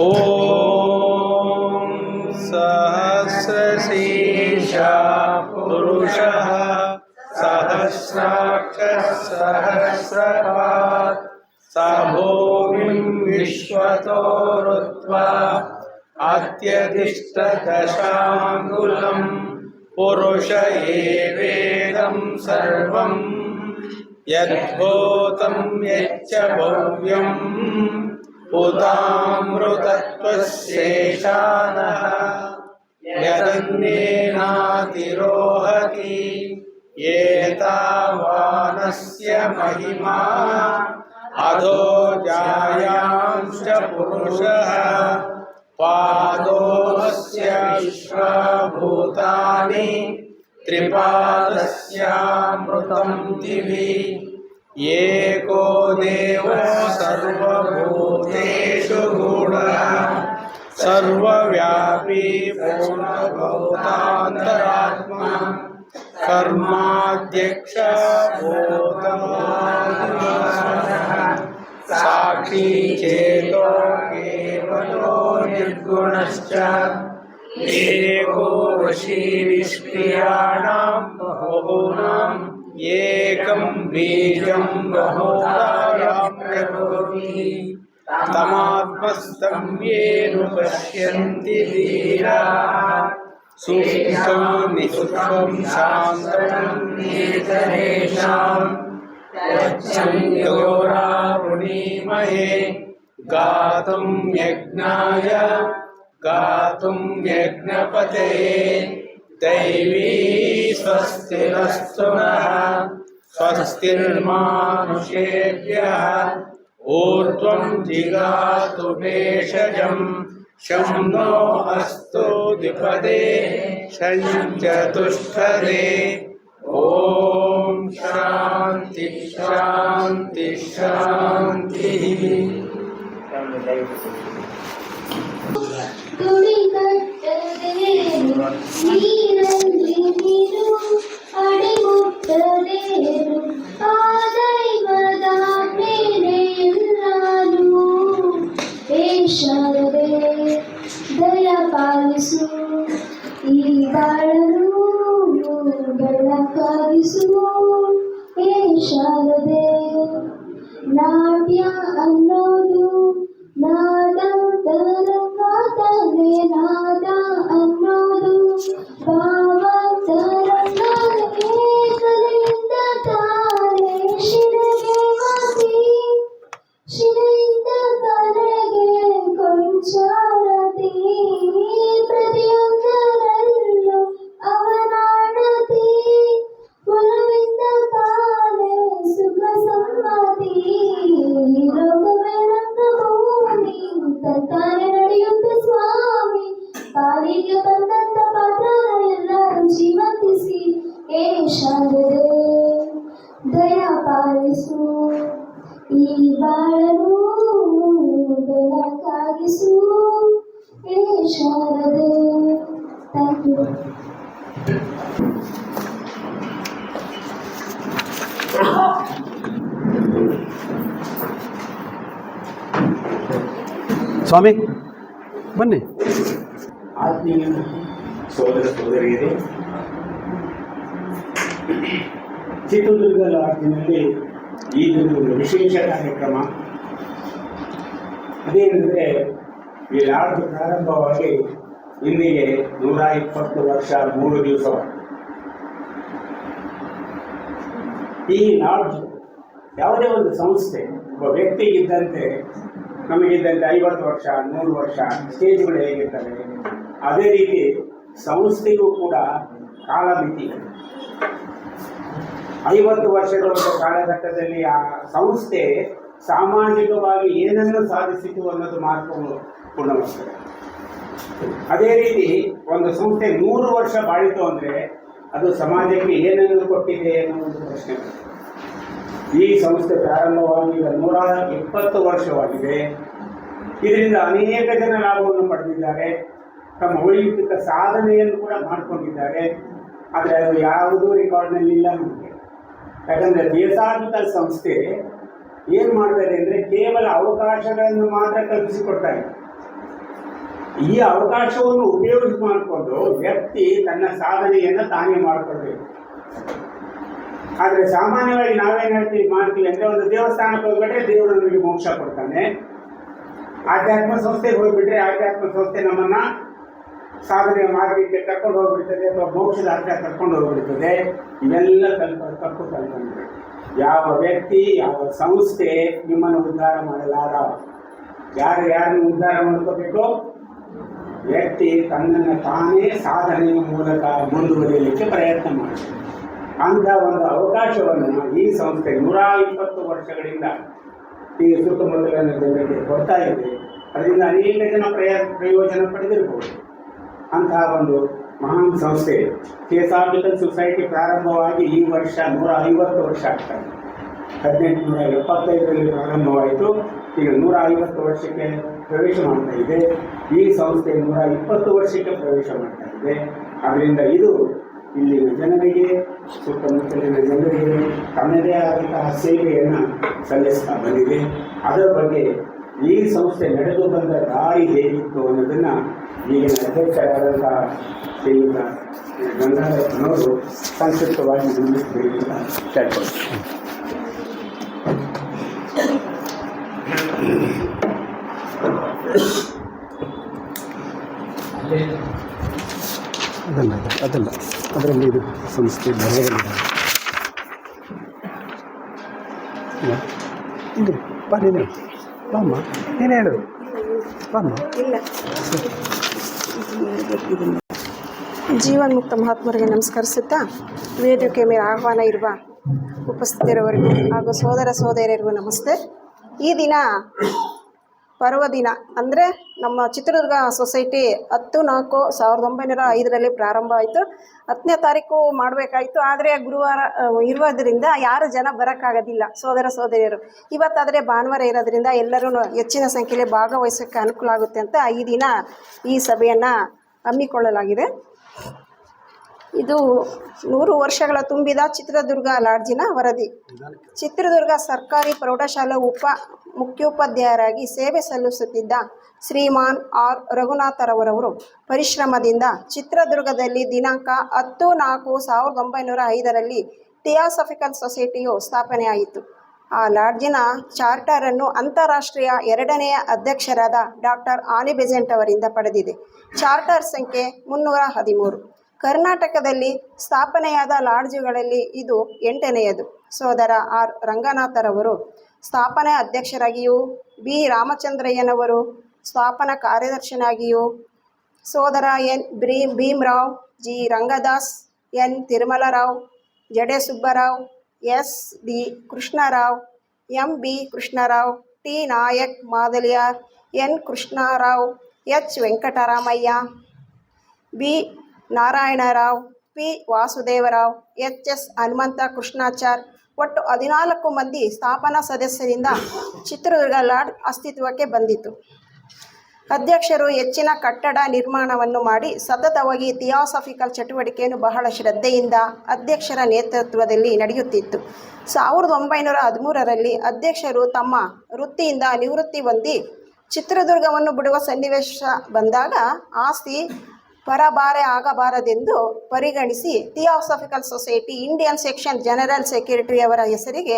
ॐ सहस्रशीर्षा पुरुषः सहस्राक्षः सहस्रपात् स भूमिं विश्वतो ऋत्वा अत्यधिष्ठदशाङ्गुलम् पुरुष एवेदं सर्वम् यद्भूतं यच्च भव्यम् उदामृतत्वशेषानः यदन्येनातिरोहति एतावानस्य महिमा अधो जायांश्च पुरुषः पादोऽस्य विश्वभूतानि त्रिपादस्यामृतं दिवि। एको देवो सर्वभूतेषु गूढः सर्वव्यापी पूर्णभूतान्तरात्मा। कर्माध्यक्ष साक्षी चेतो केवलो निर्गुणश्च। एको वशी निष्क्रियाणां बहूनाम् ఏకం బీజం బహుధాయాకరోతి తమాత్మస్తం యేను పశ్యంతి ధీరా సుఖం నిసుఖం శాంతం నేతరేషాం గౌరా పుణీమహే గాతుం యజ్ఞాయ గాతుం యజ్ఞపతే. दैवी स्वस्तिरस्तु नः स्वस्तिर्मानुषेभ्यः ऊर्ध्वं जिगातु भेषजम् शं नो अस्तु द्विपदे शं शान्ति शान्ति शान्तिः। ತುಳಿಕಟ್ಟದೇನು ನೀರಲ್ಲಿ ನೀರು ಅಡಿಮುಟ್ಟದೇನು ಆ ದೈವದ ಮೇಲೆ ಎಲ್ಲಾನು ಹೇ ಶಾರದೆ ದಯ ಪಾಲಿಸು ಈ ಬಾಳನು ಬೆಳಕಾಗಿಸು ಹೇ ಶಾರದೆ ನಾಟ್ಯ ಸ್ವಾಮಿ, ಬನ್ನಿ. ಸೋದರ ಸೋದರಿಯರೇ, ಚಿತ್ರದುರ್ಗ ಲಾಡ್ಜಿನಲ್ಲಿ ಒಂದು ವಿಶೇಷ ಕಾರ್ಯಕ್ರಮ. ಅದೇನೆಂದರೆ ಈ ಲಾಡ್ಜ್ ಪ್ರಾರಂಭವಾಗಿ ಇಂದಿಗೆ ನೂರ ಇಪ್ಪತ್ತು ವರ್ಷ ಮೂರು ದಿವಸ. ಈ ಲಾಡ್ಜ್ ಯಾವುದೇ ಒಂದು ಸಂಸ್ಥೆ ಒಬ್ಬ ವ್ಯಕ್ತಿಗಿದ್ದಂತೆ ನಮಗಿದ್ದಂತೆ ಐವತ್ತು ವರ್ಷ, ನೂರು ವರ್ಷ ಸ್ಟೇಜ್ಗಳು ಹೇಗಿರ್ತವೆ? ಅದೇ ರೀತಿ ಸಂಸ್ಥೆಗೂ ಕೂಡ ಕಾಲಮಿತಿ. ಐವತ್ತು ವರ್ಷಗಳ ಒಂದು ಕಾಲಘಟ್ಟದಲ್ಲಿ ಆ ಸಂಸ್ಥೆ ಸಾಮಾಜಿಕವಾಗಿ ಏನನ್ನು ಸಾಧಿಸಿತು ಅನ್ನೋದು ಮಾತ್ರ ಪೂರ್ಣವಾಗ್ತದೆ ಅದೇ ರೀತಿ ಒಂದು ಸಂಸ್ಥೆ ನೂರು ವರ್ಷ ಬಾಳಿತು ಅಂದರೆ ಅದು ಸಮಾಜಕ್ಕೆ ಏನನ್ನು ಕೊಟ್ಟಿದೆ ಅನ್ನೋ ಒಂದು ಪ್ರಶ್ನೆ. ಈ ಸಂಸ್ಥೆ ಪ್ರಾರಂಭವಾಗಿ ನೂರ ಇಪ್ಪತ್ತು ವರ್ಷವಾಗಿದೆ. ಇದರಿಂದ ಅನೇಕ ಜನ ಲಾಭವನ್ನು ಪಡೆದಿದ್ದಾರೆ. ತಮ್ಮ ವೈಯಕ್ತಿಕ ಸಾಧನೆಯನ್ನು ಕೂಡ ಮಾಡಿಕೊಂಡಿದ್ದಾರೆ. ಆದರೆ ಅದು ಯಾವುದೂ ರೆಕಾರ್ಡ್ನಲ್ಲಿ ಇಲ್ಲ ನಮಗೆ. ಯಾಕಂದರೆ ದೇಶಾಧಿಕ ಸಂಸ್ಥೆ ಏನು ಮಾಡ್ತಾರೆ ಅಂದರೆ ಕೇವಲ ಅವಕಾಶಗಳನ್ನು ಮಾತ್ರ ಕಲ್ಪಿಸಿಕೊಡ್ತಾರೆ ಈ ಅವಕಾಶವನ್ನು ಉಪಯೋಗ ಮಾಡಿಕೊಂಡು ವ್ಯಕ್ತಿ ತನ್ನ ಸಾಧನೆಯನ್ನು ತಾನೇ ಮಾಡಿಕೊಳ್ಬೇಕು. ಆದರೆ ಸಾಮಾನ್ಯವಾಗಿ ನಾವೇನು ಹೇಳ್ತೀವಿ, ಮಾಡ್ತೀವಿ ಅಂದರೆ ಒಂದು ದೇವಸ್ಥಾನಕ್ಕೆ ಹೋಗ್ಬಿಟ್ರೆ ದೇವರು ನಮಗೆ ಮೋಕ್ಷ ಕೊಡ್ತಾನೆ. ಆಧ್ಯಾತ್ಮ ಸಂಸ್ಥೆಗೆ ಹೋಗ್ಬಿಟ್ರೆ ಆಧ್ಯಾತ್ಮ ಸಂಸ್ಥೆ ನಮ್ಮನ್ನ ಸಾಧನೆ ಮಾಡಲಿಕ್ಕೆ ಕರ್ಕೊಂಡು ಹೋಗ್ಬಿಡ್ತದೆ ಅಥವಾ ಮೋಕ್ಷದ ಹತ್ರ ಕರ್ಕೊಂಡು ಹೋಗ್ಬಿಡ್ತದೆ. ಇವೆಲ್ಲ ಕಲ್ಪ ತಪ್ಪು ಕಲ್ಪನೆ ಯಾವ ವ್ಯಕ್ತಿ, ಯಾವ ಸಂಸ್ಥೆ ನಿಮ್ಮನ್ನು ಉದ್ಧಾರ ಮಾಡಲಾರ ಯಾರು ಯಾರನ್ನು ಉದ್ಧಾರ ಮಾಡ್ಕೋಬೇಕು? ವ್ಯಕ್ತಿ ತನ್ನನ್ನು ತಾನೇ ಸಾಧನೆಯ ಮೂಲಕ ಮುಂದುವರಿಯಲಿಕ್ಕೆ ಪ್ರಯತ್ನ ಮಾಡಬೇಕು ಅಂತ ಒಂದು ಅವಕಾಶವನ್ನು ಈ ಸಂಸ್ಥೆ ನೂರ ಇಪ್ಪತ್ತು ವರ್ಷಗಳಿಂದ ಈ ಸುತ್ತಮುತ್ತಲಿನ ಜನರಿಗೆ ಕೊಡ್ತಾ ಇದೆ ಅದರಿಂದ ಅನೇಕ ಜನ ಪ್ರಯ, ಪ್ರಯೋಜನ ಪಡೆದಿರಬಹುದು ಅಂತಹ ಒಂದು ಮಹಾನ್ ಸಂಸ್ಥೆ ಥಿಯಸಾಫಿಕಲ್ ಸೊಸೈಟಿ ಪ್ರಾರಂಭವಾಗಿ ಈ ವರ್ಷ ನೂರ ಐವತ್ತು ವರ್ಷ ಆಗ್ತದೆ ಹದಿನೆಂಟುನೂರ ಎಪ್ಪತ್ತೈದರಲ್ಲಿ ಪ್ರಾರಂಭವಾಯಿತು. ಈಗ ನೂರ ಐವತ್ತು ವರ್ಷಕ್ಕೆ ಪ್ರವೇಶ ಮಾಡ್ತಾ ಇದೆ. ಈ ಸಂಸ್ಥೆ ನೂರ ಇಪ್ಪತ್ತು ವರ್ಷಕ್ಕೆ ಪ್ರವೇಶ ಮಾಡ್ತಾ ಇದೆ. ಅದರಿಂದ ಇದು ಇಲ್ಲಿನ ಜನರಿಗೆ, ಸುತ್ತಮುತ್ತಲಿನ ಜನರಿಗೆ ತನ್ನದೇ ಆದಂತಹ ಸೇವೆಯನ್ನು ಸಲ್ಲಿಸ್ತಾ ಬಂದಿದೆ. ಅದರ ಬಗ್ಗೆ ಈ ಸಂಸ್ಥೆ ನಡೆದು ಬಂದ ದಾರಿ ಹೇಗಿತ್ತು ಅನ್ನೋದನ್ನು ಈಗಿನ ಅಧ್ಯಕ್ಷರಾದಂತಹ ಶ್ರೀಯುತ ಗಂಗಾಧರನವರು ಸಂಕ್ಷಿಪ್ತವಾಗಿ ಮುಂದಿಸಬೇಕು ಅಂತ ಕೇಳ್ಕೊಳ್ತೀನಿ. ಅದಲ್ಲ ಅದಲ್ಲ. ಅದರಲ್ಲಿ ಇದು ಸಂಸ್ಥೆ ಬರೆಯಲಿದೆ ಇದು ಬಾ ನೀನು. ಬಾಮ್ಮ, ನೀನು ಹೇಳು. ಬಾಮ್ಮ. ಜೀವನ್ಮುಕ್ತ ಮಹಾತ್ಮರಿಗೆ ನಮಸ್ಕರಿಸುತ್ತಾ ವೇದಿಕೆ ಮೇಲೆ ಆಹ್ವಾನ ಇರುವ ಉಪಸ್ಥಿತರವರಿಗೂ ಹಾಗೂ ಸೋದರ ಸೋದರಿಯರಿಗೂ ನಮಸ್ತೆ. ಈ ದಿನ ಪರ್ವದಿನ. ಅಂದರೆ ನಮ್ಮ ಚಿತ್ರದುರ್ಗ ಸೊಸೈಟಿ ಹತ್ತು ನಾಲ್ಕು ಸಾವಿರದ ಒಂಬೈನೂರ ಐದರಲ್ಲಿ ಪ್ರಾರಂಭ ಆಯಿತು. ಹತ್ತನೇ ತಾರೀಕು ಮಾಡಬೇಕಾಯಿತು. ಆದರೆ ಗುರುವಾರ ಇರೋದ್ರಿಂದ ಯಾರು ಜನ ಬರೋಕ್ಕಾಗೋದಿಲ್ಲ ಸೋದರ ಸೋದರಿಯರು. ಇವತ್ತಾದರೆ ಭಾನುವಾರ ಇರೋದ್ರಿಂದ ಎಲ್ಲರೂ ಹೆಚ್ಚಿನ ಸಂಖ್ಯೆಯಲ್ಲಿ ಭಾಗವಹಿಸೋಕ್ಕೆ ಅನುಕೂಲ ಆಗುತ್ತೆ ಅಂತ ಈ ದಿನ ಈ ಸಭೆಯನ್ನು ಹಮ್ಮಿಕೊಳ್ಳಲಾಗಿದೆ. ಇದು ನೂರು ವರ್ಷಗಳ ತುಂಬಿದ ಚಿತ್ರದುರ್ಗ ಲಾಡ್ಜಿನ ವರದಿ. ಚಿತ್ರದುರ್ಗ ಸರ್ಕಾರಿ ಪ್ರೌಢಶಾಲಾ ಉಪ ಮುಖ್ಯೋಪಾಧ್ಯಾಯರಾಗಿ ಸೇವೆ ಸಲ್ಲಿಸುತ್ತಿದ್ದ ಶ್ರೀಮಾನ್ ಆರ್ ರಘುನಾಥರವರವರು ಪರಿಶ್ರಮದಿಂದ ಚಿತ್ರದುರ್ಗದಲ್ಲಿ ದಿನಾಂಕ ಹತ್ತು ನಾಲ್ಕು ಸಾವಿರದ ಒಂಬೈನೂರ ಐದರಲ್ಲಿ ಥಿಯಾಸಫಿಕಲ್ ಸೊಸೈಟಿಯು ಸ್ಥಾಪನೆಯಾಯಿತು. ಆ ಲಾಡ್ಜಿನ ಚಾರ್ಟರನ್ನು ಅಂತಾರಾಷ್ಟ್ರೀಯ ಎರಡನೆಯ ಅಧ್ಯಕ್ಷರಾದ ಡಾಕ್ಟರ್ ಆನಿ ಬೆಜೆಂಟ್ ಅವರಿಂದ ಪಡೆದಿದೆ. ಚಾರ್ಟರ್ ಸಂಖ್ಯೆ ಮುನ್ನೂರ ಹದಿಮೂರು. ಕರ್ನಾಟಕದಲ್ಲಿ ಸ್ಥಾಪನೆಯಾದ ಲಾಡ್ಜುಗಳಲ್ಲಿ ಇದು ಎಂಟನೆಯದು. ಸೋದರ ಆರ್. ರಂಗನಾಥರವರು ಸ್ಥಾಪನೆ ಅಧ್ಯಕ್ಷರಾಗಿಯೂ, ಬಿ. ರಾಮಚಂದ್ರಯ್ಯನವರು ಸ್ಥಾಪನಾ ಕಾರ್ಯದರ್ಶಿಯಾಗಿಯೂ, ಸೋದರ ಎನ್. ಬ್ರೀ. ಭೀಮ್ರಾವ್, ಜಿ. ರಂಗದಾಸ್, ಎನ್. ತಿರುಮಲರಾವ್, ಜಡೆ Subbarao, S. D. Krishnarao, M. B. Krishnarao, T. Nayak Mudaliar, N. Krishnarao, H. Venkataramaiah, B. Narayanarao, P. Vasudevarao, H. S. Hanumantha Krishnachar ಒಟ್ಟು ಹದಿನಾಲ್ಕು ಮಂದಿ ಸ್ಥಾಪನಾ ಸದಸ್ಯರಿಂದ ಚಿತ್ರದುರ್ಗ ಲಾಡ್ ಅಸ್ತಿತ್ವಕ್ಕೆ ಬಂದಿತು. ಅಧ್ಯಕ್ಷರು ಹೆಚ್ಚಿನ ಕಟ್ಟಡ ನಿರ್ಮಾಣವನ್ನು ಮಾಡಿ ಸತತವಾಗಿ ಥಿಯಾಸಫಿಕಲ್ ಚಟುವಟಿಕೆಯನ್ನು ಬಹಳ ಶ್ರದ್ಧೆಯಿಂದ ಅಧ್ಯಕ್ಷರ ನೇತೃತ್ವದಲ್ಲಿ ನಡೆಯುತ್ತಿತ್ತು. ಸಾವಿರದ ಒಂಬೈನೂರ ಹದಿಮೂರರಲ್ಲಿ ಅಧ್ಯಕ್ಷರು ತಮ್ಮ ವೃತ್ತಿಯಿಂದ ನಿವೃತ್ತಿ ಹೊಂದಿ ಚಿತ್ರದುರ್ಗವನ್ನು ಬಿಡುವ ಸನ್ನಿವೇಶ ಬಂದಾಗ ಆಸ್ತಿ ಪರಬಾರೆ ಆಗಬಾರದೆಂದು ಪರಿಗಣಿಸಿ theosophical society Indian section general secretary ಅವರ ಹೆಸರಿಗೆ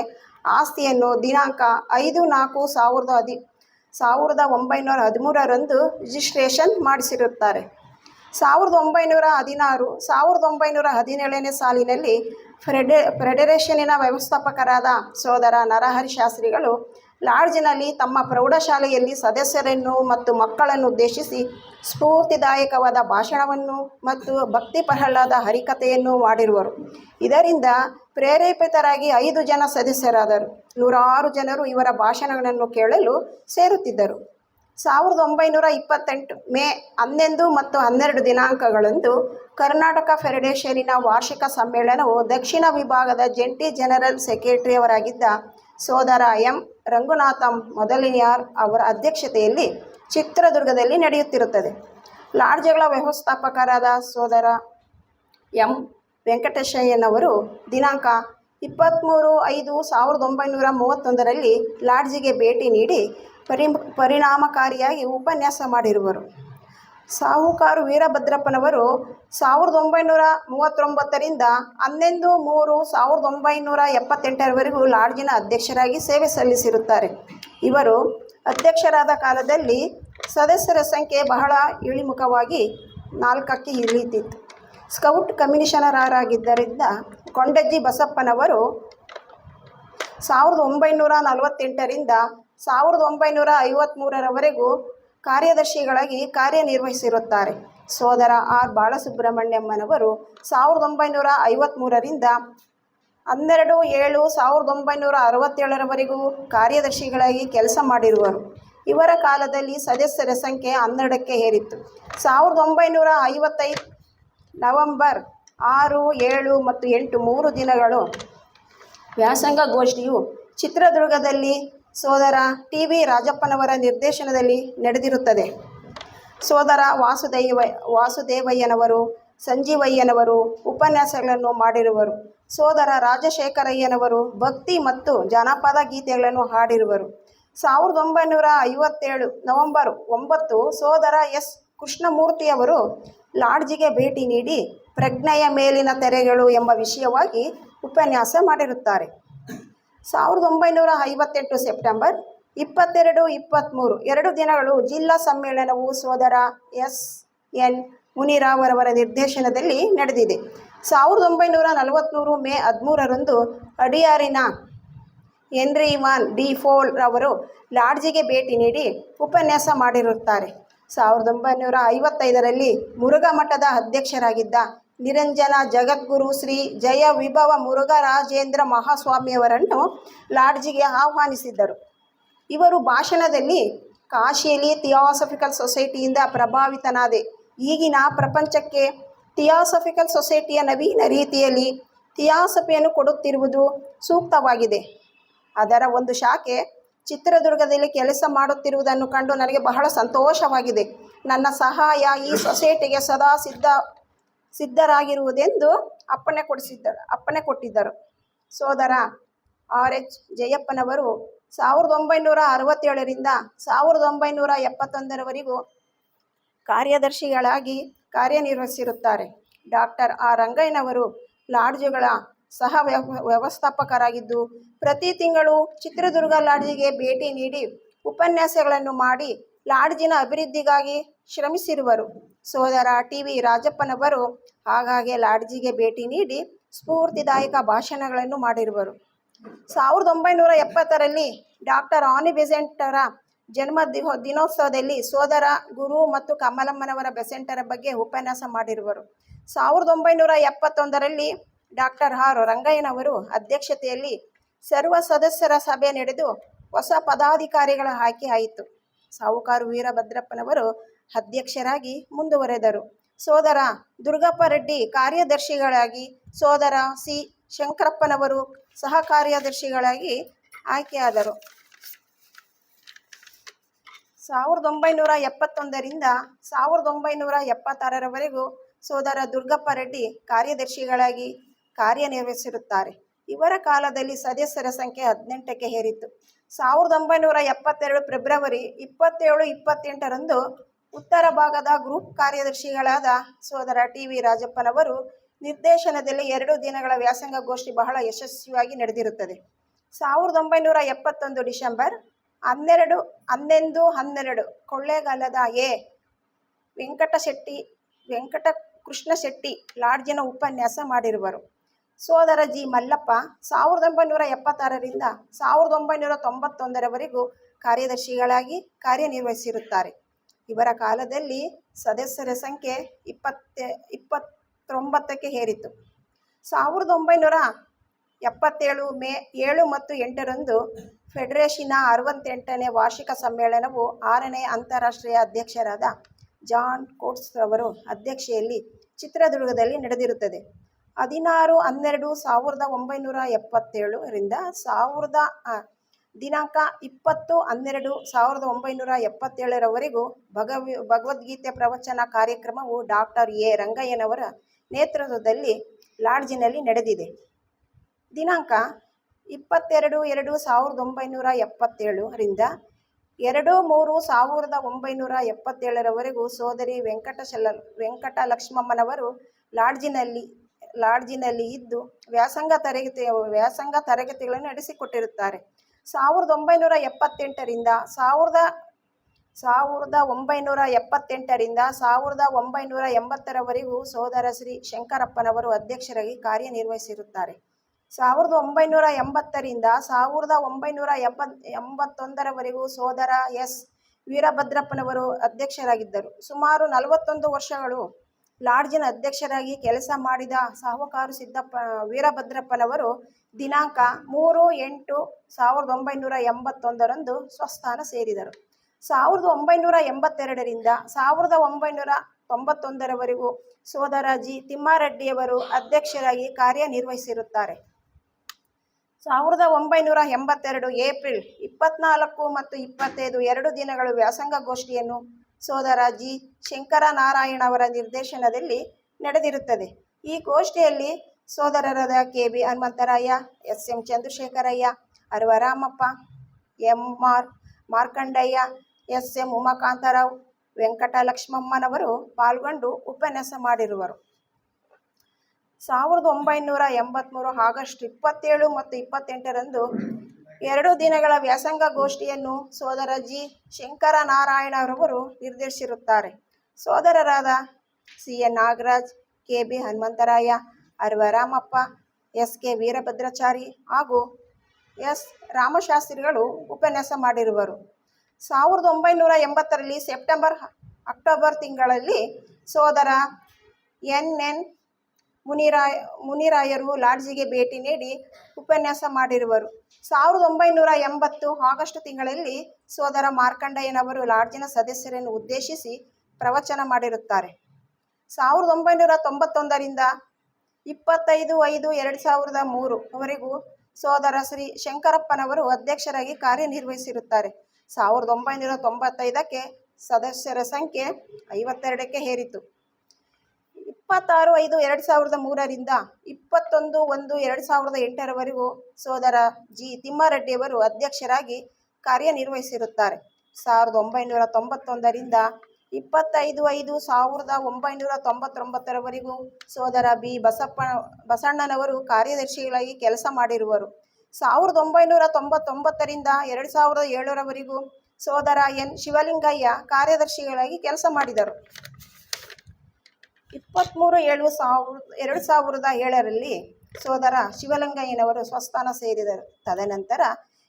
ಆಸ್ತಿಯನ್ನು ದಿನಾಂಕ ಐದು ನಾಲ್ಕು ಸಾವಿರದ ಹದಿ, ಸಾವಿರದ ಒಂಬೈನೂರ ಹದಿಮೂರರಂದು ರಿಜಿಸ್ಟ್ರೇಷನ್ ಮಾಡಿಸಿರುತ್ತಾರೆ. ಸಾವಿರದ ಒಂಬೈನೂರ ಹದಿನಾರು, ಸಾವಿರದ ಒಂಬೈನೂರ ಹದಿನೇಳನೇ ಸಾಲಿನಲ್ಲಿ ಫೆಡೆ, ಫೆಡರೇಷನಿನ ವ್ಯವಸ್ಥಾಪಕರಾದ ಸೋದರ ನರಹರಿ ಶಾಸ್ತ್ರಿಗಳು ಲಾಡ್ಜಿನಲ್ಲಿ ತಮ್ಮ ಪ್ರೌಢಶಾಲೆಯಲ್ಲಿ ಸದಸ್ಯರನ್ನು ಮತ್ತು ಮಕ್ಕಳನ್ನು ಉದ್ದೇಶಿಸಿ ಸ್ಫೂರ್ತಿದಾಯಕವಾದ ಭಾಷಣವನ್ನು ಮತ್ತು ಭಕ್ತಿ ಪ್ರಹ್ಲಾದ ಹರಿಕಥೆಯನ್ನು ಮಾಡಿರುವರು. ಇದರಿಂದ ಪ್ರೇರೇಪಿತರಾಗಿ ಐದು ಜನ ಸದಸ್ಯರಾದರು. ನೂರಾರು ಜನರು ಇವರ ಭಾಷಣಗಳನ್ನು ಕೇಳಲು ಸೇರುತ್ತಿದ್ದರು. ಸಾವಿರದ ಒಂಬೈನೂರ ಇಪ್ಪತ್ತೆಂಟು ಮೇ ಹನ್ನೊಂದು ಮತ್ತು ಹನ್ನೆರಡು ದಿನಾಂಕಗಳಂದು ಕರ್ನಾಟಕ ಫೆಡರೇಷನಿನ ವಾರ್ಷಿಕ ಸಮ್ಮೇಳನವು ದಕ್ಷಿಣ ವಿಭಾಗದ ಜಂಟಿ ಜನರಲ್ ಸೆಕ್ರೆಟರಿಯವರಾಗಿದ್ದ ಸೋದರ ಎಂ. ರಂಗುನಾಥಂ ಮೊದಲಿಯಾರ್ ಅವರ ಅಧ್ಯಕ್ಷತೆಯಲ್ಲಿ ಚಿತ್ರದುರ್ಗದಲ್ಲಿ ನಡೆಯುತ್ತಿರುತ್ತದೆ. ಲಾಡ್ಜ್ಗಳ ವ್ಯವಸ್ಥಾಪಕರಾದ ಸೋದರ ಎಂ. ವೆಂಕಟೇಶಯ್ಯನವರು ದಿನಾಂಕ ಇಪ್ಪತ್ತ್ಮೂರು ಐದು ಸಾವಿರದ ಒಂಬೈನೂರ ಮೂವತ್ತೊಂದರಲ್ಲಿ ಲಾಡ್ಜಿಗೆ ಭೇಟಿ ನೀಡಿ ಪರಿ ಪರಿಣಾಮಕಾರಿಯಾಗಿ ಉಪನ್ಯಾಸ ಮಾಡಿರುವರು. ಸಾಹುಕಾರು ವೀರಭದ್ರಪ್ಪನವರು ಸಾವಿರದ ಒಂಬೈನೂರ ಮೂವತ್ತೊಂಬತ್ತರಿಂದ ಹನ್ನೊಂದು ಮೂರು ಸಾವಿರದ ಒಂಬೈನೂರ ಎಪ್ಪತ್ತೆಂಟರವರೆಗೂ ಲಾಡ್ಜಿನ ಅಧ್ಯಕ್ಷರಾಗಿ ಸೇವೆ ಸಲ್ಲಿಸಿರುತ್ತಾರೆ. ಇವರು ಅಧ್ಯಕ್ಷರಾದ ಕಾಲದಲ್ಲಿ ಸದಸ್ಯರ ಸಂಖ್ಯೆ ಬಹಳ ಇಳಿಮುಖವಾಗಿ ನಾಲ್ಕಕ್ಕೆ ಇಳಿತಿತ್ತು ಸ್ಕೌಟ್ ಕಮಿಷನರಾಗಿದ್ದರಿಂದ ಕೊಂಡಜ್ಜಿ ಬಸಪ್ಪನವರು ಸಾವಿರದ ಒಂಬೈನೂರ ನಲವತ್ತೆಂಟರಿಂದ ಸಾವಿರದ ಒಂಬೈನೂರ ಐವತ್ತ್ಮೂರರವರೆಗೂ ಕಾರ್ಯದರ್ಶಿಗಳಾಗಿ ಕಾರ್ಯನಿರ್ವಹಿಸಿರುತ್ತಾರೆ. ಸೋದರ ಆರ್. ಬಾಲಸುಬ್ರಹ್ಮಣ್ಯಮ್ಮನವರು ಸಾವಿರದ ಒಂಬೈನೂರ ಐವತ್ತ್ಮೂರರಿಂದ ಹನ್ನೆರಡು ಏಳು ಸಾವಿರದ ಒಂಬೈನೂರ ಅರವತ್ತೇಳರವರೆಗೂ ಕಾರ್ಯದರ್ಶಿಗಳಾಗಿ ಕೆಲಸ ಮಾಡಿರುವರು. ಇವರ ಕಾಲದಲ್ಲಿ ಸದಸ್ಯರ ಸಂಖ್ಯೆ ಹನ್ನೆರಡಕ್ಕೆ ಏರಿತ್ತು. ಸಾವಿರದ ಒಂಬೈನೂರ ಐವತ್ತೈದು ನವೆಂಬರ್ ಆರು, ಏಳು ಮತ್ತು ಎಂಟು, ಮೂರು ದಿನಗಳು ವ್ಯಾಸಂಗ ಗೋಷ್ಠಿಯು ಚಿತ್ರದುರ್ಗದಲ್ಲಿ ಸೋದರ ಟಿ ವಿ ರಾಜಪ್ಪನವರ ನಿರ್ದೇಶನದಲ್ಲಿ ನಡೆದಿರುತ್ತದೆ. ಸೋದರ ವಾಸುದೇವ, ವಾಸುದೇವಯ್ಯನವರು, ಸಂಜೀವಯ್ಯನವರು ಉಪನ್ಯಾಸಗಳನ್ನು ಮಾಡಿರುವರು. ಸೋದರ ರಾಜಶೇಖರಯ್ಯನವರು ಭಕ್ತಿ ಮತ್ತು ಜಾನಪದ ಗೀತೆಗಳನ್ನು ಹಾಡಿರುವರು. ಸಾವಿರದ ಒಂಬೈನೂರ ಐವತ್ತೇಳು ನವೆಂಬರ್ ಒಂಬತ್ತು ಸೋದರ ಎಸ್. ಕೃಷ್ಣಮೂರ್ತಿಯವರು ಲಾಡ್ಜಿಗೆ ಭೇಟಿ ನೀಡಿ ಪ್ರಜ್ಞೆಯ ಮೇಲಿನ ತೆರೆಗಳು ಎಂಬ ವಿಷಯವಾಗಿ ಉಪನ್ಯಾಸ ಮಾಡಿರುತ್ತಾರೆ. ಸಾವಿರದ ಒಂಬೈನೂರ ಐವತ್ತೆಂಟು ಸೆಪ್ಟೆಂಬರ್, ಇಪ್ಪತ್ತೆರಡು ಇಪ್ಪತ್ತ್ಮೂರು ಎರಡು ದಿನಗಳು ಜಿಲ್ಲಾ ಸಮ್ಮೇಳನವು ಸೋದರ ಎಸ್ ಎನ್ ಮುನಿರಾವ್ ಅವರ ನಿರ್ದೇಶನದಲ್ಲಿ ನಡೆದಿದೆ. ಸಾವಿರದ ಒಂಬೈನೂರ ನಲವತ್ತ್ಮೂರು ಮೇ ಹದಿಮೂರರಂದು ಅಡಿಯಾರಿನ ಎನ್ರಿವಾನ್ ಡಿ ಫೋಲ್ ರವರು ಲಾಡ್ಜಿಗೆ ಭೇಟಿ ನೀಡಿ ಉಪನ್ಯಾಸ ಮಾಡಿರುತ್ತಾರೆ. ಸಾವಿರದ ಒಂಬೈನೂರ ಐವತ್ತೈದರಲ್ಲಿ ಮುರುಘಾ ಮಠದ ಅಧ್ಯಕ್ಷರಾಗಿದ್ದ ನಿರಂಜನ ಜಗದ್ಗುರು ಶ್ರೀ ಜಯ ವಿಭವ ಮುರುಘರಾಜೇಂದ್ರ ಮಹಾಸ್ವಾಮಿಯವರನ್ನು ಲಾಡ್ಜಿಗೆ ಆಹ್ವಾನಿಸಿದ್ದರು. ಇವರು ಭಾಷಣದಲ್ಲಿ ಕಾಶಿಯಲ್ಲಿ ಥಿಯಾಸಫಿಕಲ್ ಸೊಸೈಟಿಯಿಂದ ಪ್ರಭಾವಿತನಾದೆ. ಈಗಿನ ಪ್ರಪಂಚಕ್ಕೆ ಥಿಯಾಸಫಿಕಲ್ ಸೊಸೈಟಿಯ ನವೀನ ರೀತಿಯಲ್ಲಿ ಥಿಯಾಸಫಿಯನ್ನು ಕೊಡುತ್ತಿರುವುದು ಸೂಕ್ತವಾಗಿದೆ. ಅದರ ಒಂದು ಶಾಖೆ ಚಿತ್ರದುರ್ಗದಲ್ಲಿ ಕೆಲಸ ಮಾಡುತ್ತಿರುವುದನ್ನು ಕಂಡು ನನಗೆ ಬಹಳ ಸಂತೋಷವಾಗಿದೆ. ನನ್ನ ಸಹಾಯ ಈ ಸೊಸೈಟಿಗೆ ಸದಾ ಸಿದ್ಧ ಸಿದ್ಧರಾಗಿರುವುದೆಂದು ಅಪ್ಪಣೆ ಕೊಡಿಸಿದ್ದರು ಅಪ್ಪಣೆ ಕೊಟ್ಟಿದ್ದರು. ಸೋದರ ಆರ್ ಎಚ್ ಜಯಪ್ಪನವರು ಸಾವಿರದ ಒಂಬೈನೂರ ಅರವತ್ತೇಳರಿಂದ ಸಾವಿರದ ಒಂಬೈನೂರ ಎಪ್ಪತ್ತೊಂದರವರೆಗೂ ಕಾರ್ಯದರ್ಶಿಗಳಾಗಿ ಕಾರ್ಯನಿರ್ವಹಿಸಿರುತ್ತಾರೆ. ಡಾಕ್ಟರ್ ಆರ್ ರಂಗಯ್ಯನವರು ಲಾಡ್ಜುಗಳ ಸಹ ವ್ಯವ ವ್ಯವಸ್ಥಾಪಕರಾಗಿದ್ದು, ಪ್ರತಿ ತಿಂಗಳು ಚಿತ್ರದುರ್ಗ ಲಾಡ್ಜಿಗೆ ಭೇಟಿ ನೀಡಿ ಉಪನ್ಯಾಸಗಳನ್ನು ಮಾಡಿ ಲಾಡ್ಜಿನ ಅಭಿವೃದ್ಧಿಗಾಗಿ ಶ್ರಮಿಸಿರುವರು. ಸೋದರ ಟಿ. ವಿ. ರಾಜಪ್ಪನವರು ಆಗಾಗ್ಗೆ ಲಾಡ್ಜಿಗೆ ಭೇಟಿ ನೀಡಿ ಸ್ಫೂರ್ತಿದಾಯಕ ಭಾಷಣಗಳನ್ನು ಮಾಡಿರುವರು. ಸಾವಿರದ ಒಂಬೈನೂರ ಎಪ್ಪತ್ತರಲ್ಲಿ ಡಾಕ್ಟರ್ ಆನಿ ಬೆಸೆಂಟರ ಜನ್ಮ ದಿನೋತ್ಸವದಲ್ಲಿ ಸೋದರ ಗುರು ಮತ್ತು ಕಮಲಮ್ಮನವರ ಬೆಸೆಂಟರ ಬಗ್ಗೆ ಉಪನ್ಯಾಸ ಮಾಡಿರುವರು. ಸಾವಿರದ ಒಂಬೈನೂರ ಎಪ್ಪತ್ತೊಂದರಲ್ಲಿ ಡಾಕ್ಟರ್ ಆರ್. ರಂಗಯ್ಯನವರು ಅಧ್ಯಕ್ಷತೆಯಲ್ಲಿ ಸರ್ವ ಸದಸ್ಯರ ಸಭೆ ನಡೆದು ಹೊಸ ಪದಾಧಿಕಾರಿಗಳ ಆಯ್ಕೆ ಆಯಿತು. ಸಾಹುಕಾರು ವೀರಭದ್ರಪ್ಪನವರು ಅಧ್ಯಕ್ಷರಾಗಿ ಮುಂದುವರೆದರು. ಸೋದರ ದುರ್ಗಪ್ಪ ರೆಡ್ಡಿ ಕಾರ್ಯದರ್ಶಿಗಳಾಗಿ, ಸೋದರ ಸಿ ಶಂಕರಪ್ಪನವರು ಸಹ ಕಾರ್ಯದರ್ಶಿಗಳಾಗಿ ಆಯ್ಕೆಯಾದರು. ಸಾವಿರದ ಒಂಬೈನೂರ ಎಪ್ಪತ್ತೊಂದರಿಂದ ಸಾವಿರದ ಒಂಬೈನೂರ ಎಪ್ಪತ್ತಾರರವರೆಗೂ ಸೋದರ ದುರ್ಗಪ್ಪ ರೆಡ್ಡಿ ಕಾರ್ಯದರ್ಶಿಗಳಾಗಿ ಕಾರ್ಯನಿರ್ವಹಿಸಿರುತ್ತಾರೆ. ಇವರ ಕಾಲದಲ್ಲಿ ಸದಸ್ಯರ ಸಂಖ್ಯೆ ಹದಿನೆಂಟಕ್ಕೆ ಹೇರಿತ್ತು ಸಾವಿರದ ಒಂಬೈನೂರ ಎಪ್ಪತ್ತೆರಡು ಫೆಬ್ರವರಿ ಇಪ್ಪತ್ತೇಳು ಇಪ್ಪತ್ತೆಂಟರಂದು ಉತ್ತರ ಭಾಗದ ಗ್ರೂಪ್ ಕಾರ್ಯದರ್ಶಿಗಳಾದ ಸೋದರ ಟಿ ವಿ ರಾಜಪ್ಪನವರು ನಿರ್ದೇಶನದಲ್ಲಿ ಎರಡು ದಿನಗಳ ವ್ಯಾಸಂಗ ಗೋಷ್ಠಿ ಬಹಳ ಯಶಸ್ವಿಯಾಗಿ ನಡೆದಿರುತ್ತದೆ. ಸಾವಿರದ ಒಂಬೈನೂರ ಎಪ್ಪತ್ತೊಂದು ಡಿಸೆಂಬರ್ ಹನ್ನೆರಡು, ಹನ್ನೊಂದು, ಹನ್ನೆರಡು, ಕೊಳ್ಳೇಗಾಲದ ಎ. ವೆಂಕಟಶೆಟ್ಟಿ ವೆಂಕಟ ಕೃಷ್ಣ ಶೆಟ್ಟಿ ಲಾಡ್ಜಿನ ಉಪನ್ಯಾಸ ಮಾಡಿರುವರು. ಸೋದರ ಜಿ ಮಲ್ಲಪ್ಪ, ಸಾವಿರದ ಒಂಬೈನೂರ ಎಪ್ಪತ್ತಾರರಿಂದ ಸಾವಿರದ ಒಂಬೈನೂರ ತೊಂಬತ್ತೊಂದರವರೆಗೂ ಕಾರ್ಯದರ್ಶಿಗಳಾಗಿ ಕಾರ್ಯನಿರ್ವಹಿಸಿರುತ್ತಾರೆ. ಇವರ ಕಾಲದಲ್ಲಿ ಸದಸ್ಯರ ಸಂಖ್ಯೆ ಇಪ್ಪತ್ತೆ, ಇಪ್ಪತ್ತೊಂಬತ್ತಕ್ಕೆ ಏರಿತು. ಸಾವಿರದ ಒಂಬೈನೂರ ಎಪ್ಪತ್ತೇಳು, ಮೇ ಏಳು ಮತ್ತು ಎಂಟರಂದು ಫೆಡರೇಷನ್ನ ಅರವತ್ತೆಂಟನೇ ವಾರ್ಷಿಕ ಸಮ್ಮೇಳನವು ಆರನೇ ಅಂತಾರಾಷ್ಟ್ರೀಯ ಅಧ್ಯಕ್ಷರಾದ ಜಾನ್ ಕೋಟ್ಸ್ ರವರು ಅಧ್ಯಕ್ಷೆಯಲ್ಲಿ ಚಿತ್ರದುರ್ಗದಲ್ಲಿ ನಡೆದಿರುತ್ತದೆ. ಹದಿನಾರು ಹನ್ನೆರಡು ಸಾವಿರದ ಒಂಬೈನೂರ ಎಪ್ಪತ್ತೇಳರಿಂದ ಸಾವಿರದ ದಿನಾಂಕ ಇಪ್ಪತ್ತು ಹನ್ನೆರಡು ಸಾವಿರದ ಒಂಬೈನೂರ ಎಪ್ಪತ್ತೇಳರವರೆಗೂ ಭಗವ, ಭಗವದ್ಗೀತೆ ಪ್ರವಚನ ಕಾರ್ಯಕ್ರಮವು ಡಾಕ್ಟರ್ ಎ. ರಂಗಯ್ಯನವರ ನೇತೃತ್ವದಲ್ಲಿ ಲಾಡ್ಜಿನಲ್ಲಿ ನಡೆದಿದೆ. ದಿನಾಂಕ ಇಪ್ಪತ್ತೆರಡು ಎರಡು ಸಾವಿರದ ಒಂಬೈನೂರ ಎಪ್ಪತ್ತೇಳರಿಂದ ಎರಡು ಮೂರು ಸಾವಿರದ ಒಂಬೈನೂರ ಎಪ್ಪತ್ತೇಳರವರೆಗೂ ಸೋದರಿ ವೆಂಕಟಶಲ, ವೆಂಕಟಲಕ್ಷ್ಮಮ್ಮನವರು ಲಾಡ್ಜಿನಲ್ಲಿ ಲಾಡ್ಜಿನಲ್ಲಿ ಇದ್ದು ವ್ಯಾಸಂಗ ತರಗತಿ, ವ್ಯಾಸಂಗ ತರಗತಿಗಳನ್ನು ನಡೆಸಿಕೊಟ್ಟಿರುತ್ತಾರೆ. ಸಾವಿರದ ಒಂಬೈನೂರ ಎಪ್ಪತ್ತೆಂಟರಿಂದ ಸಾವಿರದ ಸಾವಿರದ ಒಂಬೈನೂರ ಎಪ್ಪತ್ತೆಂಟರಿಂದ ಸಾವಿರದ ಒಂಬೈನೂರ ಎಂಬತ್ತರವರೆಗೂ ಸೋದರ ಶ್ರೀ ಶಂಕರಪ್ಪನವರು ಅಧ್ಯಕ್ಷರಾಗಿ ಕಾರ್ಯನಿರ್ವಹಿಸಿರುತ್ತಾರೆ. ಸಾವಿರದ ಒಂಬೈನೂರ ಎಂಬತ್ತರಿಂದ ಸಾವಿರದ ಒಂಬೈನೂರ ಎಂಬತ್ ಎಂಬತ್ತೊಂದರವರೆಗೂ ಸೋದರ ಎಸ್. ವೀರಭದ್ರಪ್ಪನವರು ಅಧ್ಯಕ್ಷರಾಗಿದ್ದರು. ಸುಮಾರು ನಲವತ್ತೊಂದು ವರ್ಷಗಳು ಲಾಡ್ಜಿನ ಅಧ್ಯಕ್ಷರಾಗಿ ಕೆಲಸ ಮಾಡಿದ ಸಾಹುಕಾರು ಸಿದ್ದಪ್ಪ, ವೀರಭದ್ರಪ್ಪನವರು ದಿನಾಂಕ ಮೂರು ಎಂಟು ಸಾವಿರದ ಒಂಬೈನೂರ ಎಂಬತ್ತೊಂದರಂದು ಸ್ವಸ್ಥಾನ ಸೇರಿದರು. ಸಾವಿರದ ಒಂಬೈನೂರ ಎಂಬತ್ತೆರಡರಿಂದ ಸಾವಿರದ ಒಂಬೈನೂರ ತೊಂಬತ್ತೊಂದರವರೆಗೂ ಸೋದರ ಜಿ. ತಿಮ್ಮಾರೆಡ್ಡಿಯವರು ಅಧ್ಯಕ್ಷರಾಗಿ ಕಾರ್ಯನಿರ್ವಹಿಸಿರುತ್ತಾರೆ. ಸಾವಿರದ ಒಂಬೈನೂರ ಎಂಬತ್ತೆರಡು ಏಪ್ರಿಲ್ ಇಪ್ಪತ್ನಾಲ್ಕು ಮತ್ತು ಇಪ್ಪತ್ತೈದು ಎರಡು ದಿನಗಳು ವ್ಯಾಸಂಗ ಗೋಷ್ಠಿಯನ್ನು ಸೋದರ ಜಿ ಶಂಕರನಾರಾಯಣ ಅವರ ನಿರ್ದೇಶನದಲ್ಲಿ ನಡೆದಿರುತ್ತದೆ. ಈ ಗೋಷ್ಠಿಯಲ್ಲಿ ಸೋದರರಾದ K B Hanumantharaya, S M Chandrashekharaiah, Aravaramappa, M R Markandaiah, S M Umakantharao, ವೆಂಕಟಲಕ್ಷ್ಮಮ್ಮನವರು ಪಾಲ್ಗೊಂಡು ಉಪನ್ಯಾಸ ಮಾಡಿರುವರು. ಸಾವಿರದ ಒಂಬೈನೂರ ಎಂಬತ್ತ್ಮೂರು ಆಗಸ್ಟ್ ಇಪ್ಪತ್ತೇಳು ಮತ್ತು ಇಪ್ಪತ್ತೆಂಟರಂದು ಎರಡು ದಿನಗಳ ವ್ಯಾಸಂಗ ಗೋಷ್ಠಿಯನ್ನು ಸೋದರ ಜಿ. ಶಂಕರನಾರಾಯಣರವರು ನಿರ್ದೇಶಿಸಿರುತ್ತಾರೆ. ಸೋದರರಾದ C. N. Nagaraj, K. B. Hanumantharaya Aravaramappa S. K. Veerabhadrachari ಹಾಗೂ ಎಸ್. ರಾಮಶಾಸ್ತ್ರಿಗಳು ಉಪನ್ಯಾಸ ಮಾಡಿರುವರು. ಸಾವಿರದ ಒಂಬೈನೂರ ಎಂಬತ್ತರಲ್ಲಿ ಸೆಪ್ಟೆಂಬರ್, ಅಕ್ಟೋಬರ್ ತಿಂಗಳಲ್ಲಿ ಸೋದರ ಎನ್. ಎನ್. ಮುನಿರಾಯ, ಮುನಿರಾಯರು ಲಾಡ್ಜಿಗೆ ಭೇಟಿ ನೀಡಿ ಉಪನ್ಯಾಸ ಮಾಡಿರುವರು. ಸಾವಿರದ ಒಂಬೈನೂರ ಎಂಬತ್ತು ಆಗಸ್ಟ್ ತಿಂಗಳಲ್ಲಿ ಸೋದರ ಮಾರ್ಕಂಡಯ್ಯನವರು ಲಾಡ್ಜಿನ ಸದಸ್ಯರನ್ನು ಉದ್ದೇಶಿಸಿ ಪ್ರವಚನ ಮಾಡಿರುತ್ತಾರೆ. ಸಾವಿರದ ಒಂಬೈನೂರ ತೊಂಬತ್ತೊಂದರಿಂದ ಇಪ್ಪತ್ತೈದು ಐದು ಎರಡು ಸಾವಿರದ ಮೂರು ವರೆಗೂ ಸೋದರ ಶ್ರೀ ಶಂಕರಪ್ಪನವರು ಅಧ್ಯಕ್ಷರಾಗಿ ಕಾರ್ಯನಿರ್ವಹಿಸಿರುತ್ತಾರೆ. ಸಾವಿರದ ಒಂಬೈನೂರ ತೊಂಬತ್ತೈದಕ್ಕೆ ಸದಸ್ಯರ ಸಂಖ್ಯೆ ಐವತ್ತೆರಡಕ್ಕೆ ಏರಿತು. ಇಪ್ಪತ್ತಾರು ಐದು ಎರಡು ಸಾವಿರದ ಮೂರರಿಂದ ಇಪ್ಪತ್ತೊಂದು ಒಂದು ಎರಡು ಸಾವಿರದ ಎಂಟರವರೆಗೂ ಸೋದರ ಜಿ ತಿಮ್ಮಾರೆಡ್ಡಿಯವರು ಅಧ್ಯಕ್ಷರಾಗಿ ಕಾರ್ಯನಿರ್ವಹಿಸಿರುತ್ತಾರೆ. ಸಾವಿರದ ಒಂಬೈನೂರ ತೊಂಬತ್ತೊಂದರಿಂದ ಇಪ್ಪತ್ತೈದು ಐದು ಸಾವಿರದ ಒಂಬೈನೂರ ತೊಂಬತ್ತೊಂಬತ್ತರವರೆಗೂ ಸೋದರ ಬಿ ಬಸಪ್ಪ, ಬಸಣ್ಣನವರು ಕಾರ್ಯದರ್ಶಿಗಳಾಗಿ ಕೆಲಸ ಮಾಡಿರುವರು. ಸಾವಿರದ ಒಂಬೈನೂರ ತೊಂಬತ್ತೊಂಬತ್ತರಿಂದ ಎರಡು ಸಾವಿರದ ಏಳರವರೆಗೂ ಸೋದರ ಎನ್ ಶಿವಲಿಂಗಯ್ಯ ಕಾರ್ಯದರ್ಶಿಗಳಾಗಿ ಕೆಲಸ ಮಾಡಿದರು. ಇಪ್ಪತ್ತ್ಮೂರು ಏಳು ಸಾವಿರದ ಎರಡು ಸಾವಿರದ ಏಳರಲ್ಲಿ ಸೋದರ ಶಿವಲಿಂಗಯ್ಯನವರು ಸ್ವಸ್ಥಾನ ಸೇರಿದರು. ತದನಂತರ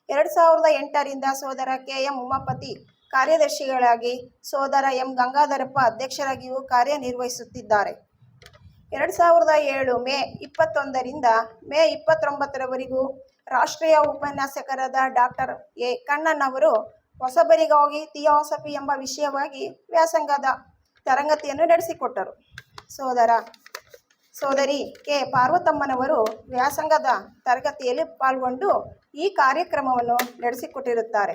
ಎರಡು ಸಾವಿರದ ಎಂಟರಿಂದ ಸೋದರ ಕೆ ಎಂ ಉಮಾಪತಿ ಕಾರ್ಯದರ್ಶಿಗಳಾಗಿ ಸೋದರ ಎಂ. ಗಂಗಾಧರಪ್ಪ ಅಧ್ಯಕ್ಷರಾಗಿಯೂ ಕಾರ್ಯನಿರ್ವಹಿಸುತ್ತಿದ್ದಾರೆ. ಎರಡು ಸಾವಿರದ ಏಳು ಮೇ ಇಪ್ಪತ್ತೊಂದರಿಂದ ಮೇ ಇಪ್ಪತ್ತೊಂಬತ್ತರವರೆಗೂ ರಾಷ್ಟ್ರೀಯ ಉಪನ್ಯಾಸಕರಾದ ಡಾಕ್ಟರ್ ಎ. ಕಣ್ಣನ್ ಹೊಸಬರಿಗಾಗಿ ಥಿಯಾಸಫಿ ಎಂಬ ವಿಷಯವಾಗಿ ವ್ಯಾಸಂಗದ ತರಂಗತಿಯನ್ನು ನಡೆಸಿಕೊಟ್ಟರು. ಸೋದರ, ಸೋದರಿ ಕೆ. ಪಾರ್ವತಮ್ಮನವರು ವ್ಯಾಸಂಗದ ತರಗತಿಯಲ್ಲಿ ಪಾಲ್ಗೊಂಡು ಈ ಕಾರ್ಯಕ್ರಮವನ್ನು ನಡೆಸಿಕೊಟ್ಟಿರುತ್ತಾರೆ.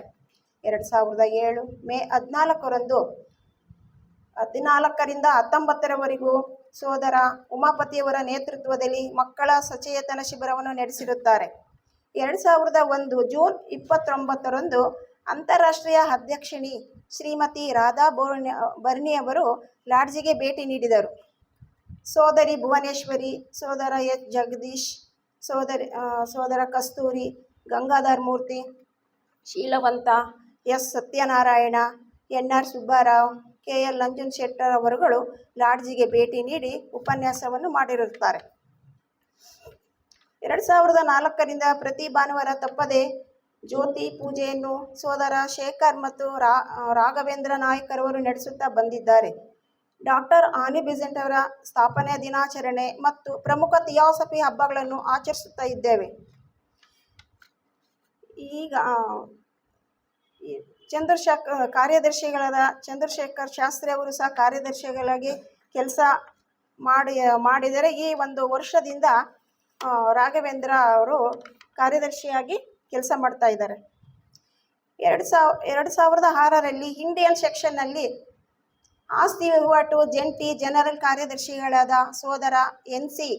ಎರಡು ಸಾವಿರದ ಏಳು ಮೇ ಹದಿನಾಲ್ಕರಂದು ಹದಿನಾಲ್ಕರಿಂದ ಹತ್ತೊಂಬತ್ತರವರೆಗೂ ಸೋದರ ಉಮಾಪತಿಯವರ ನೇತೃತ್ವದಲ್ಲಿ ಮಕ್ಕಳ ಸಚೇತನ ಶಿಬಿರವನ್ನು ನಡೆಸಿರುತ್ತಾರೆ. ಎರಡು ಸಾವಿರದ ಒಂದು ಜೂನ್ ಇಪ್ಪತ್ತೊಂಬತ್ತರಂದು ಅಂತಾರಾಷ್ಟ್ರೀಯ ಅಧ್ಯಕ್ಷಿಣಿ ಶ್ರೀಮತಿ ರಾಧಾ ಬೋರ್ಣಿ ಬರ್ನಿಯವರು ಲಾಡ್ಜಿಗೆ ಭೇಟಿ ನೀಡಿದರು. ಸೋದರಿ ಭುವನೇಶ್ವರಿ, ಸೋದರ ಎಚ್. ಜಗದೀಶ್, ಸೋದರಿ ಸೋದರ Kasturi, Gangadhar Murthy, Sheelavanth, S. Satyanarayana, N. R. Subbarao, K. L. Nanjun Shettar ಅವರುಗಳು ಲಾಡ್ಜಿಗೆ ಭೇಟಿ ನೀಡಿ ಉಪನ್ಯಾಸವನ್ನು ಮಾಡಿರುತ್ತಾರೆ. ಎರಡು ಸಾವಿರದ ನಾಲ್ಕರಿಂದ ಪ್ರತಿ ಭಾನುವಾರ ತಪ್ಪದೆ ಜ್ಯೋತಿ ಪೂಜೆಯನ್ನು ಸೋದರ ಶೇಖರ್ ಮತ್ತು ರಾ, ರಾಘವೇಂದ್ರ ನಾಯ್ಕರವರು ನಡೆಸುತ್ತಾ ಬಂದಿದ್ದಾರೆ. ಡಾಕ್ಟರ್ ಆನಿ ಬಿಸೆಂಟ್ ಅವರ ಸ್ಥಾಪನೆ ದಿನಾಚರಣೆ ಮತ್ತು ಪ್ರಮುಖ ಥಿಯಾಸಫಿ ಹಬ್ಬಗಳನ್ನು ಆಚರಿಸುತ್ತಾ ಇದ್ದೇವೆ. ಈಗ ಚಂದ್ರಶೇಖರ್ ಕಾರ್ಯದರ್ಶಿಗಳಾದ ಚಂದ್ರಶೇಖರ್ ಶಾಸ್ತ್ರಿ ಅವರು ಸಹ ಕಾರ್ಯದರ್ಶಿಗಳಾಗಿ ಕೆಲಸ ಮಾಡಿ, ಮಾಡಿದರೆ ಈ ಒಂದು ವರ್ಷದಿಂದ ರಾಘವೇಂದ್ರ ಅವರು ಕಾರ್ಯದರ್ಶಿಯಾಗಿ ಕೆಲಸ ಮಾಡ್ತಾ ಇದ್ದಾರೆ. ಎರಡು ಸಾವ ಎರಡು ಸಾವಿರದ ಆರರಲ್ಲಿ ಇಂಡಿಯನ್ ಸೆಕ್ಷನ್ನಲ್ಲಿ ಆಸ್ತಿ ವಹಿವಾಟು, ಜಂಟಿ ಜನರಲ್ ಕಾರ್ಯದರ್ಶಿಗಳಾದ ಸೋದರ ಎನ್ ಸಿ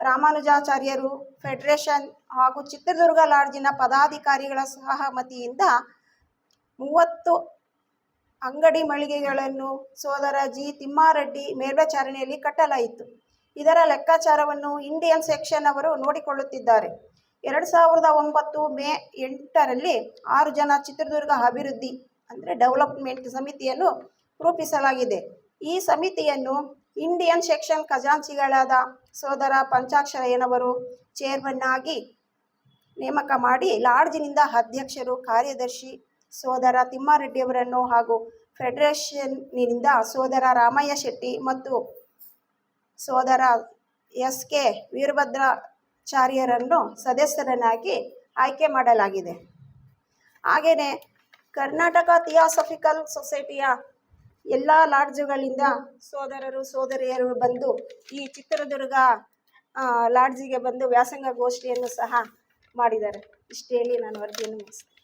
ರಾಮಾನುಜಾಚಾರ್ಯರು, ಫೆಡರೇಷನ್ ಹಾಗೂ ಚಿತ್ರದುರ್ಗ ಲಾಡ್ಜಿನ ಪದಾಧಿಕಾರಿಗಳ ಸಹಮತಿಯಿಂದ ಮೂವತ್ತು ಅಂಗಡಿ ಮಳಿಗೆಗಳನ್ನು ಸೋದರ ಜಿ. ತಿಮ್ಮಾರೆಡ್ಡಿ ಮೇಲ್ವಿಚಾರಣೆಯಲ್ಲಿ ಕಟ್ಟಲಾಯಿತು. ಇದರ ಲೆಕ್ಕಾಚಾರವನ್ನು ಇಂಡಿಯನ್ ಸೆಕ್ಷನ್ ಅವರು ನೋಡಿಕೊಳ್ಳುತ್ತಿದ್ದಾರೆ. ಎರಡು ಸಾವಿರದ ಒಂಬತ್ತು ಮೇ ಎಂಟರಲ್ಲಿ ಆರು ಜನ ಚಿತ್ರದುರ್ಗ ಅಭಿವೃದ್ಧಿ ಅಂದರೆ ಡೆವಲಪ್ಮೆಂಟ್ ಸಮಿತಿಯನ್ನು ರೂಪಿಸಲಾಗಿದೆ. ಈ ಸಮಿತಿಯನ್ನು ಇಂಡಿಯನ್ ಸೆಕ್ಷನ್ ಖಜಾಂಚಿಗಳಾದ ಸೋದರ ಪಂಚಾಕ್ಷರಯ್ಯನವರು ಚೇರ್ಮನ್ ಆಗಿ ನೇಮಕ ಮಾಡಿ ಲಾಡ್ಜಿನಿಂದ ಅಧ್ಯಕ್ಷರು, ಕಾರ್ಯದರ್ಶಿ ಸೋದರ ತಿಮ್ಮಾರೆಡ್ಡಿಯವರನ್ನು ಹಾಗೂ ಫೆಡರೇಷನ್ನಿಂದ ಸೋದರ ರಾಮಯ್ಯ ಶೆಟ್ಟಿ ಮತ್ತು ಸೋದರ ಎಸ್ ಕೆ ವೀರಭದ್ರಾಚಾರ್ಯರನ್ನು ಸದಸ್ಯರನ್ನಾಗಿ ಆಯ್ಕೆ ಮಾಡಲಾಗಿದೆ. ಹಾಗೆಯೇ ಕರ್ನಾಟಕ ಥಿಯಾಸಫಿಕಲ್ ಸೊಸೈಟಿಯ ಎಲ್ಲ ಲಾಡ್ಜುಗಳಿಂದ ಸೋದರರು, ಸೋದರಿಯರು ಬಂದು ಈ ಚಿತ್ರದುರ್ಗ ಲಾಡ್ಜಿಗೆ ಬಂದು ವ್ಯಾಸಂಗ ಗೋಷ್ಠಿಯನ್ನು ಸಹ ಮಾಡಿದ್ದಾರೆ. ಇಷ್ಟು ಹೇಳಿ ನಾನು ವರದಿಯನ್ನು ಮುಗಿಸ್ತೇನೆ.